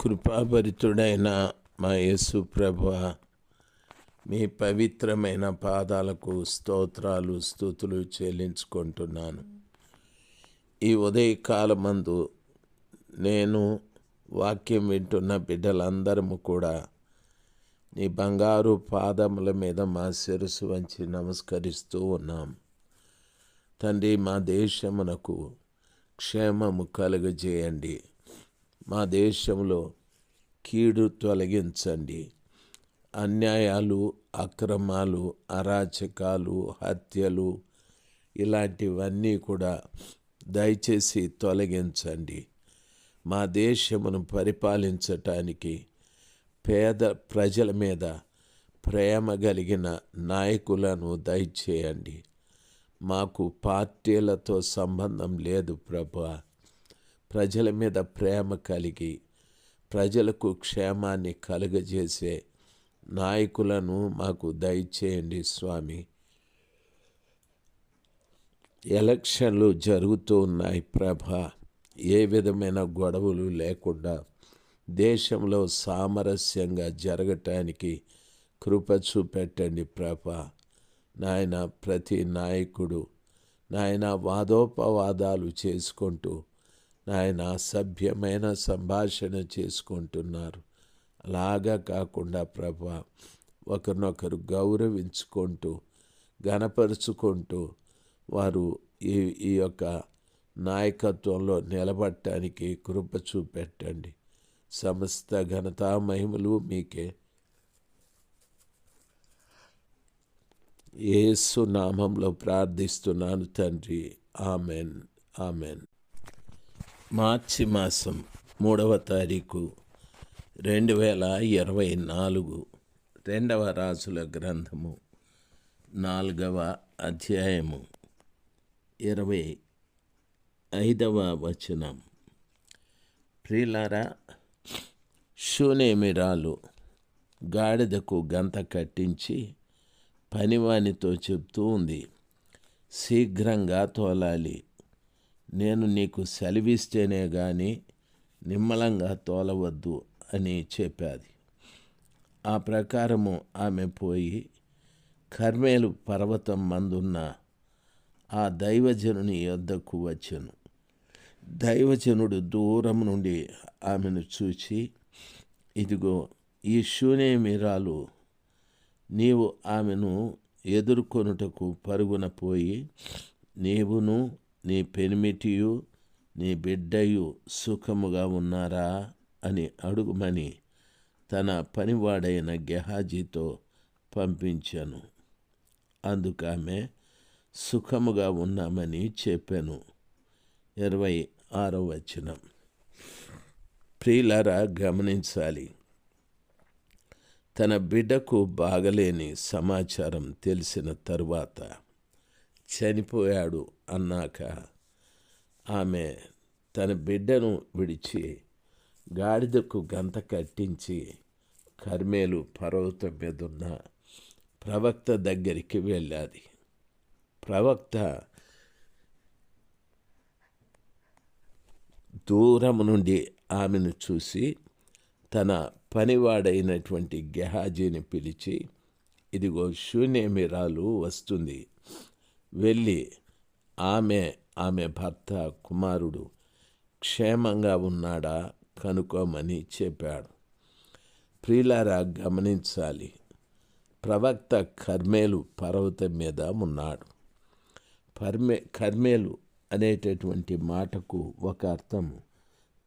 కృపాభరితుడైన మా యేసు ప్రభ మీ పవిత్రమైన పాదాలకు స్తోత్రాలు స్థుతులు చెల్లించుకుంటున్నాను. ఈ ఉదయకాలమందు నేను వాక్యం వింటున్న బిడ్డలందరము కూడా నీ బంగారు పాదముల మీద మా శిరస్సు వంచి నమస్కరిస్తూ ఉన్నాం. తండ్రి మా దేశమునకు క్షేమము కలుగజేయండి. మా దేశంలో కీడు తొలగించండి. అన్యాయాలు అక్రమాలు అరాచకాలు హత్యలు ఇలాంటివన్నీ కూడా దయచేసి తొలగించండి. మా దేశమును పరిపాలించటానికి పేద ప్రజల మీద ప్రేమ కలిగిన నాయకులను దయచేయండి. మాకు పార్టీలతో సంబంధం లేదు ప్రభా. ప్రజల మీద ప్రేమ కలిగి ప్రజలకు క్షేమాన్ని కలుగజేసే నాయకులను మాకు దయచేయండి స్వామి. ఎలక్షన్లు జరుగుతూ ఉన్నాయి ప్రభ. ఏ విధమైన గొడవలు లేకుండా దేశంలో సామరస్యంగా జరగటానికి కృప చూపెట్టండి ప్రభ. నాయన ప్రతి నాయకుడు నాయన వాదోపవాదాలు చేసుకుంటూ నాయన సభ్యమైన సంభాషణ చేసుకుంటున్నారు. అలాగా కాకుండా ప్రభ ఒకరినొకరు గౌరవించుకుంటూ గనపరుచుకుంటూ వారు ఈ ఈ యొక్క నాయకత్వంలో నిలబడటానికి కృప చూపెట్టండి. సమస్త ఘనతా మహిమలు మీకే. ఏసు నామంలో ప్రార్థిస్తున్నాను తండ్రి. ఆమెన్. ఆమెన్. మార్చి మాసం మూడవ తారీఖు రెండు వేల ఇరవై నాలుగు. రెండవ రాజుల గ్రంథము నాలుగవ అధ్యాయము ఇరవై ఐదవ వచనం. ప్రిలారా షూనేమిరాలు గాడిదకు గంత కట్టించి పనివానితో చెప్తూ ఉంది. శీఘ్రంగా తోలాలి. నేను నీకు సెలవిస్తేనే కానీ నిమ్మలంగా తోలవద్దు అని చెప్పాది. ఆ ప్రకారము ఆమె పోయి కర్మేలు పర్వతం మందున్న ఆ దైవజనుని యొద్దకు వచ్చెను. దైవజనుడు దూరం నుండి ఆమెను చూచి ఇదిగో ఈ శూన్యమిరాలు నీవు ఆమెను ఎదుర్కొనుటకు పరుగున పోయి నీవును నీ పెనిమిటియు నీ బిడ్డయు సుఖముగా ఉన్నారా అని అడుగుమని తన పనివాడైన గెహాజీతో పంపించాను. అందుకామె సుఖముగా ఉన్నామని చెప్పాను. ఇరవై ఆరో వచనం. ప్రియులారా గమనించాలి. తన బిడ్డకు బాగలేని సమాచారం తెలిసిన తరువాత చనిపోయాడు అన్నాక ఆమె తన బిడ్డను విడిచి గాడిదకు గంత కట్టించి కర్మేలు పర్వతం మీద ఉన్న ప్రవక్త దగ్గరికి వెళ్ళాది. ప్రవక్త దూరం నుండి ఆమెను చూసి తన పనివాడైనటువంటి గెహాజీని పిలిచి ఇదిగో శూన్యమిరాలు వస్తుంది. వెళ్ళి ఆమె ఆమె భర్త కుమారుడు క్షేమంగా ఉన్నాడా కనుక్కోమని చెప్పాడు. ప్రియులారా గమనించాలి. ప్రవక్త కర్మేలు పర్వతం మీద ఉన్నాడు. పర్మే కర్మేలు అనేటటువంటి మాటకు ఒక అర్థం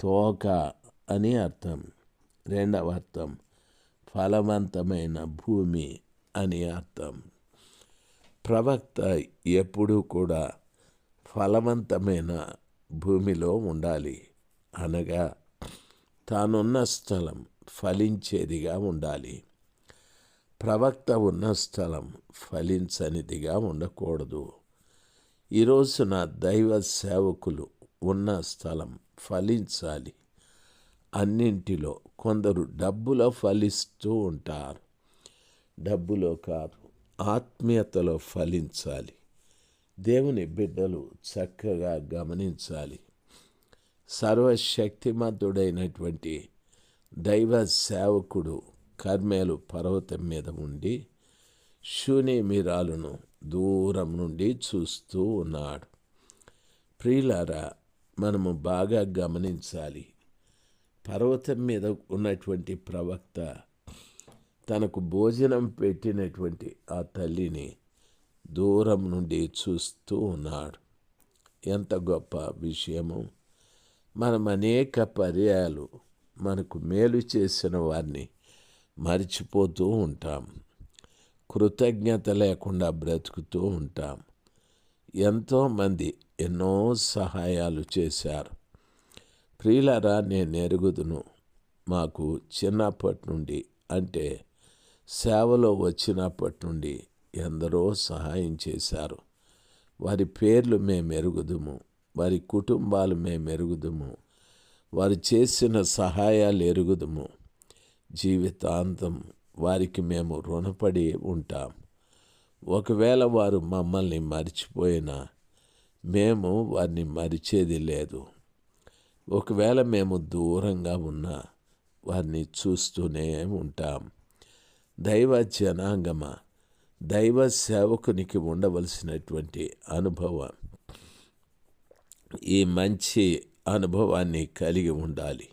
తోక అని అర్థం. రెండవ అర్థం ఫలవంతమైన భూమి అని అర్థం. ప్రవక్త ఎప్పుడూ కూడా ఫలవంతమైన భూమిలో ఉండాలి అనగా తానున్న స్థలం ఫలించేదిగా ఉండాలి. ప్రవక్త ఉన్న స్థలం ఫలించనిదిగా ఉండకూడదు. ఈరోజున దైవ సేవకులు ఉన్న స్థలం ఫలించాలి. అన్నింటిలో కొందరు డబ్బులో ఫలిస్తూ ఉంటారు. డబ్బులో కాదు ఆత్మీయతలో ఫలించాలి. దేవుని బిడ్డలు చక్కగా గమనించాలి. సర్వశక్తిమంతుడైనటువంటి దైవ సేవకుడు కర్మేలు పర్వతం మీద ఉండి శూన్యమిరాలను దూరం నుండి చూస్తూ ఉన్నాడు. ప్రియులారా మనము బాగా గమనించాలి. పర్వతం మీద ఉన్నటువంటి ప్రవక్త తనకు భోజనం పెట్టినటువంటి ఆ తల్లిని దూరం నుండి చూస్తూ ఉన్నాడు. ఎంత గొప్ప విషయము. మనం అనేక పర్యాలు మనకు మేలు చేసిన వారిని మర్చిపోతూ ఉంటాం. కృతజ్ఞత లేకుండా బ్రతుకుతూ ఉంటాం. ఎంతోమంది ఎన్నో సహాయాలు చేశారు. ప్రియులరా నేను ఎరుగుదును. మాకు చిన్నప్పటి నుండి అంటే సేవలో వచ్చినప్పటి నుండి ఎందరో సహాయం చేశారు. వారి పేర్లు మేము ఎరుగుదుము వారి కుటుంబాలు మేము ఎరుగుదుము వారు చేసిన సహాయాలు ఎరుగుదుము. జీవితాంతం వారికి మేము రుణపడి ఉంటాం. ఒకవేళ వారు మమ్మల్ని మరిచిపోయినా మేము వారిని మరిచేది లేదు. ఒకవేళ మేము దూరంగా ఉన్నా వారిని చూస్తూనే ఉంటాం. దైవ జనాంగమ దైవ సేవకునికి ఉండవలసినటువంటి అనుభవం. ఈ మంచి అనుభవాన్ని కలిగి ఉండాలి.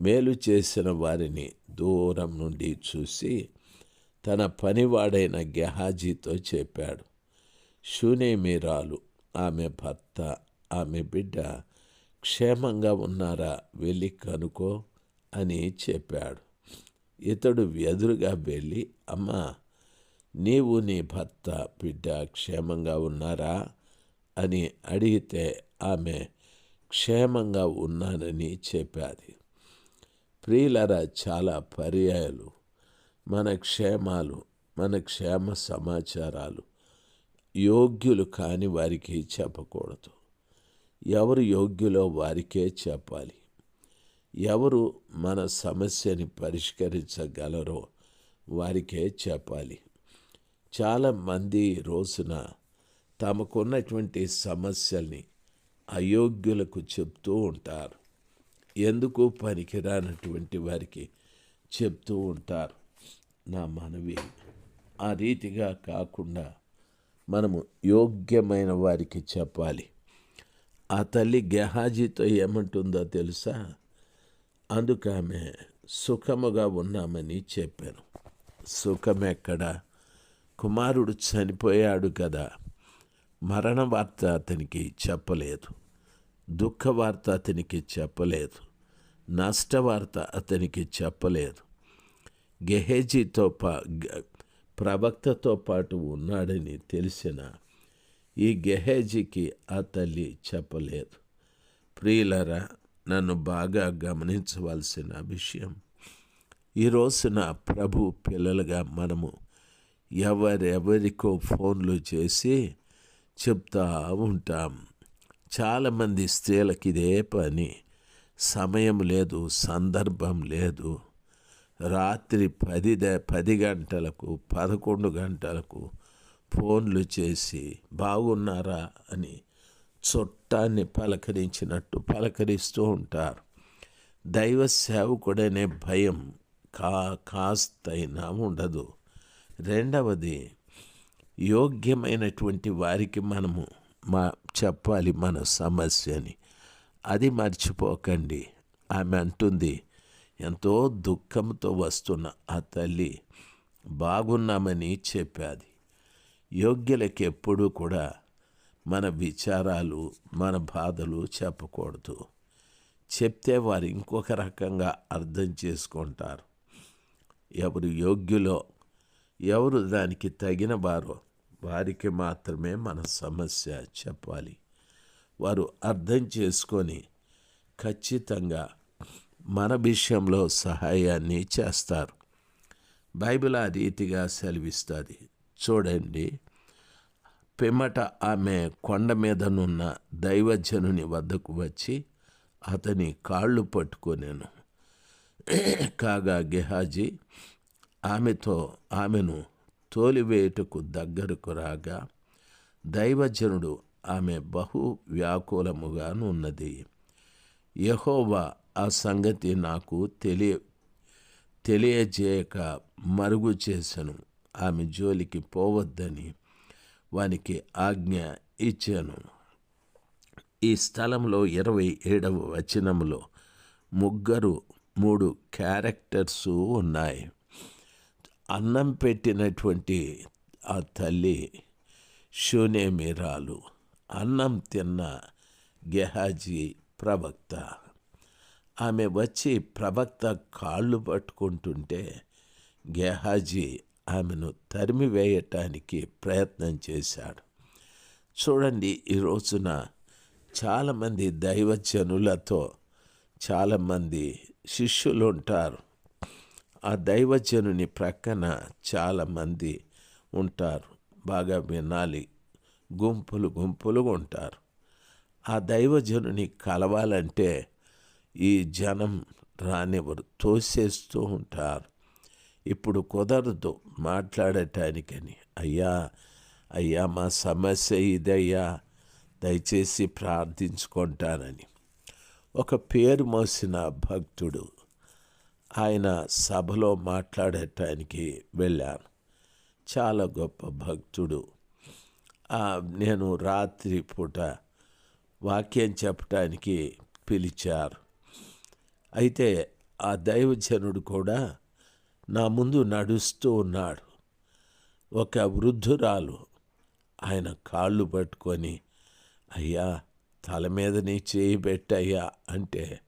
మేలు చేసిన వారిని దూరం నుండి చూసి తన పనివాడైన గెహాజీతో చెప్పాడు షూనేమీరాలు ఆమె భర్త ఆమె బిడ్డ క్షేమంగా ఉన్నారా వెళ్ళి కనుకో అని చెప్పాడు. ఇతడు ఎదురుగా వెళ్ళి అమ్మా నీవు నీ భర్త బిడ్డ క్షేమంగా ఉన్నారా? అని అడిగితే ఆమె క్షేమంగా ఉన్నానని చెప్పాది. ప్రియులరా చాలా పర్యాయాలు. మన క్షేమాలు మన క్షేమ సమాచారాలు యోగ్యులు కాని వారికి చెప్పకూడదు. ఎవరు యోగ్యులో వారికే చెప్పాలి? ఎవరు మన సమస్యని పరిష్కరించగలరో వారికే చెప్పాలి. చాలామంది రోజున తమకున్నటువంటి సమస్యల్ని అయోగ్యులకు చెప్తూ ఉంటారు. ఎందుకు పనికిరానటువంటి వారికి చెప్తూ ఉంటారు. నా మనవి ఆ రీతిగా కాకుండా మనము యోగ్యమైన వారికి చెప్పాలి. ఆ తల్లి గెహాజీతో ఏమంటుందో తెలుసా? అందుకామె సుఖముగా ఉన్నామని చెప్పాను సుఖమెక్కడ కుమారుడు చనిపోయాడు కదా. మరణ వార్త అతనికి చెప్పలేదు. దుఃఖ వార్త అతనికి చెప్పలేదు. నష్టవార్త అతనికి చెప్పలేదు. గెహేజీతో పా ప్రవక్తతో పాటు ఉన్నాడని తెలిసిన ఈ గెహేజీకి ఆ తల్లి చెప్పలేదు. ప్రియులరా నన్ను బాగా గమనించవలసిన విషయం. ఈ రోజున ప్రభు పిల్లలుగా మనము ఎవరెవరికో ఫోన్లు చేసి చెప్తా ఉంటాం. చాలామంది స్త్రీలకి ఇదే పని. సమయం లేదు సందర్భం లేదు. రాత్రి పది పది గంటలకు పదకొండు గంటలకు ఫోన్లు చేసి బాగున్నారా అని చుట్టాన్ని పలకరించినట్టు పలకరిస్తూ ఉంటారు. దైవ సేవకుడనే భయం కా కాస్తైనా ఉండదు. రెండవది యోగ్యమైనటువంటి వారికి మనము మా చెప్పాలి మన సమస్యని. అది మర్చిపోకండి. ఆమె అంటుంది ఎంతో దుఃఖంతో వస్తున్న ఆ తల్లి బాగున్నామని చెప్పాది. యోగ్యులకు ఎప్పుడూ కూడా మన విచారాలు మన బాధలు చెప్పకూడదు. చెప్తే వారు ఇంకొక రకంగా అర్థం చేసుకుంటారు. ఎవరు యోగ్యులో ఎవరు దానికి తగిన వారో వారికి మాత్రమే మన సమస్య చెప్పాలి. వారు అర్థం చేసుకొని ఖచ్చితంగా మన విషయంలో సహాయాన్ని చేస్తారు. బైబిల్ ఆ రీతిగా సెలవిస్తుంది. చూడండి. పిమ్మట ఆమె కొండ మీదనున్న దైవజనుని వద్దకు వచ్చి అతని కాళ్ళు పట్టుకొనేను. కాగా గెహాజీ ఆమెతో ఆమెను తోలివేయుటకు దగ్గరకు రాగా దైవజనుడు ఆమె బహు వ్యాకులముగాను ఉన్నది. యహోవా ఆ సంగతి నాకు తెలియ తెలియజేయక మరుగు చేసెను. ఆమె జోలికి పోవద్దని వానికి ఆజ్ఞ ఇచ్చాను. ఈ స్థలంలో ఇరవై ఏడవ వచనములో ముగ్గురు మూడు క్యారెక్టర్స్ ఉన్నాయి. అన్నం పెట్టినటువంటి ఆ తల్లి షూనేమిరాలు అన్నం తిన్న గెహాజీ ప్రవక్త. ఆమె వచ్చి ప్రవక్త కాళ్ళు పట్టుకుంటుంటే గెహాజీ ఆమెను తరిమి వేయటానికి ప్రయత్నం చేశాడు. చూడండి ఈ రోజున చాలామంది దైవజనులతో చాలామంది శిష్యులు ఉంటారు ఆ దైవజనుని ప్రక్కన చాలామంది ఉంటారు. బాగా వినాలి. గుంపులు గుంపులుగా ఉంటారు. ఆ దైవజనుని కలవాలంటే ఈ జనం రానివ్వరు. తోసేస్తూ ఉంటారు. ఇప్పుడు కుదరదు మాట్లాడటానికని. అయ్యా అయ్యా మా సమస్య ఇదయ్యా. దయచేసి ప్రార్థించుకుంటానని. ఒక పేరు మోసిన భక్తుడు ఆయన సభలో మాట్లాడటానికి వెళ్ళాను. చాలా గొప్ప భక్తుడు. నేను రాత్రి పూట వాక్యం చెప్పటానికి పిలిచారు. అయితే ఆ దైవజనుడు కూడా నా ముందు నడుస్తూ ఉన్నాడు. ఒక వృద్ధురాలు ఆయన కాళ్ళు పట్టుకొని అయ్యా తల మీద నీ చేయి పెట్టయ్యా అంటే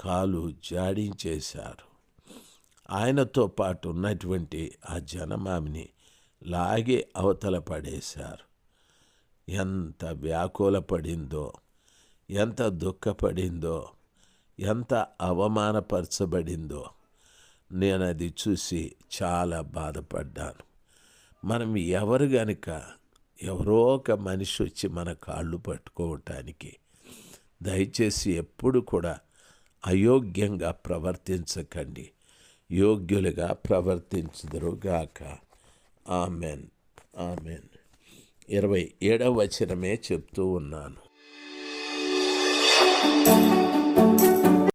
కాలు జాడించేశారు. ఆయనతో పాటు ఉన్నటువంటి ఆ జనమామిని లాగి అవతల పడేశారు. ఎంత వ్యాకులపడిందో ఎంత దుఃఖపడిందో ఎంత అవమానపరచబడిందో నేను అది చూసి చాలా బాధపడ్డాను. మనం ఎవరు గనుక ఎవరో ఒక మనిషి వచ్చి మన కాళ్ళు పట్టుకోవటానికి దయచేసి ఎప్పుడు కూడా అయోగ్యంగా ప్రవర్తించకండి. యోగ్యులుగా ప్రవర్తించుదురుగాక. ఆమెన్. ఆమెన్. ఇరవై ఏడవ వచనమే చెప్తూ ఉన్నాను.